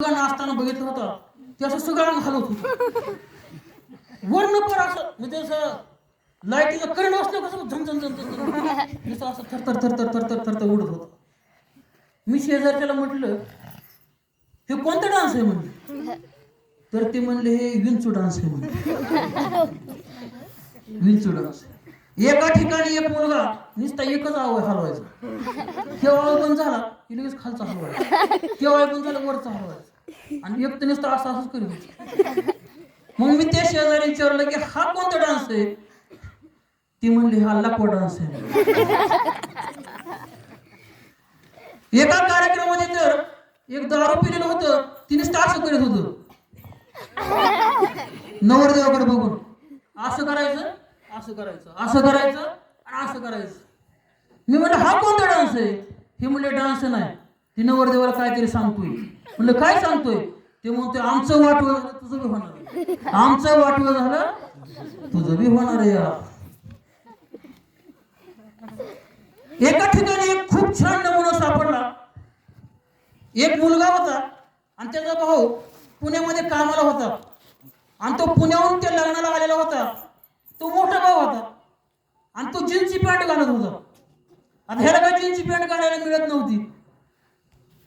सुगाणं असताना बघितलं होतं. ते असं सुगाण घालत होत. वर्ण पर असं म्हणजे असं लाईटीचं करंट असलं कसं झम झम झम जसं असं थरथर थरथर थरथर थरथर उडत होत. मी शेजारच्याला म्हटलं हे कोणता डान्स आहे? म्हणले. तर ते म्हणले हे विंचू डान्स आहे. म्हणले. विंचू डान्स एका ठिकाणी एक मुलगा नुसता एकच आवाज हलवायचा. केव्हा पण झाला की लगेच खालचा हलवायचा. केव्हा पण झाला वरचा हलवायचा. आणि एक तर नुसतं असं असंच करू मग मी त्या शेजारी विचारलं की हा कोणता डान्स आहे? ती म्हणली हा लकवा डान्स आहे. एका कार्यक्रमामध्ये तर एक दारू पिलेलं होतं तिने असं करीत होतं. नवरदेवाकडे बघून असं करायचं असं करायचं असं करायचं आणि असं करायचं. मी म्हटलं हा कोणता डान्स आहे? हे म्हणले डान्स नाही. ती नवरदेवाला काहीतरी सांगतोय. म्हणलं काय सांगतोय? ते म्हणतोय आमचं वाटवं झालं तुझं बी होणार आमचं वाटवं झालं तुझं बी होणार या एका ठिकाणी एक खूप छान नमुना सापडला. एक मुलगा होता आणि त्याचा भाऊ पुण्यामध्ये कामाला होता. आणि तो पुण्याहून त्या लग्नाला आलेला होता. तो मोठा भाऊ होता. आणि तो जीन्सची पॅन्ट घालत होता. आता ह्याला काय जीन्सची पॅन्ट घालायला मिळत नव्हती.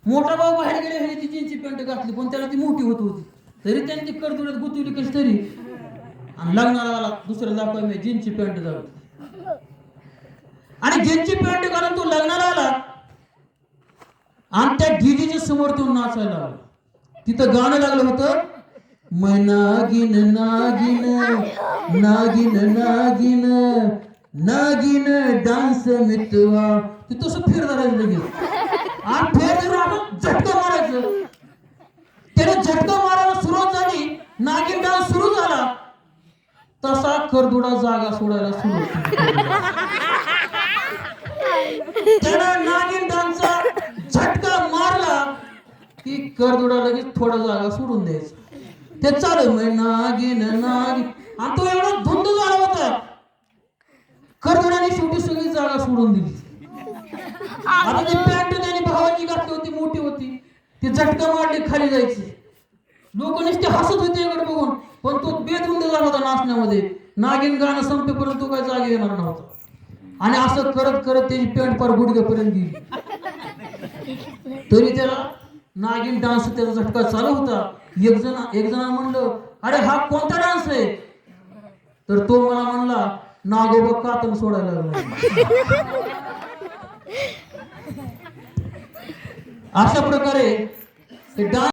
मोठा भाऊ बाहेर गेले ह्याने ती जीन्सची पॅन्ट घातली पण त्याला ती मोठी होत होती. तरी त्याने ती करदुड्यात गुतवली कशी तरी. आणि लग्नाला आला दुसऱ्या दाखवा मी जीन्सची पॅन्ट जाऊ. आणि जीन्सची पॅन्ट घालून तो लग्नाला आला. आणि त्या डीजेच्या समोर तो नाचायला लागला. तिथं गाणं लागलं होतं मै नागिन नागिन नागिन नागिन नागिन डान्स मितवा ते तसं फिरणार लगेच आणि फेर धरून मारायचं त्याने झटका मारायला सुरुवात झाली नागिन डान्स सुरू झाला तसा करदुडा जागा सोडायला सुरू त्यानं नागिन डान्सचा झटका मारला की करदुडा लगेच थोडा जागा सोडून द्यायचा. ते चालू म्हणजे नागिन नागिन. आणि तो एवढा धुंद झाला होता. करदुड्याने शेवटी सगळी जागा सोडून दिली. आता ती पॅन्ट त्याने भावाची घातली होती मोठी होती ती झटका मारली खाली जायची. लोक नुसते हसत होते इकडे बघून पण तो बेधुंद झाला होता नाचण्यामध्ये. नागिन गाणं संपेपर्यंत तो काय जागे येणार नव्हता. आणि असं करत करत त्याची पेंट पार गुडघ्यापर्यंत गेली. तरी त्याला नागिन डान्स त्याचा झटका चालू होता. एक जण एक जण म्हणलं अरे हा कोणता डान्स आहे? तर तो मला म्हणला नागोबा कातन सोडायला लागला. अशा प्रकारे डान्स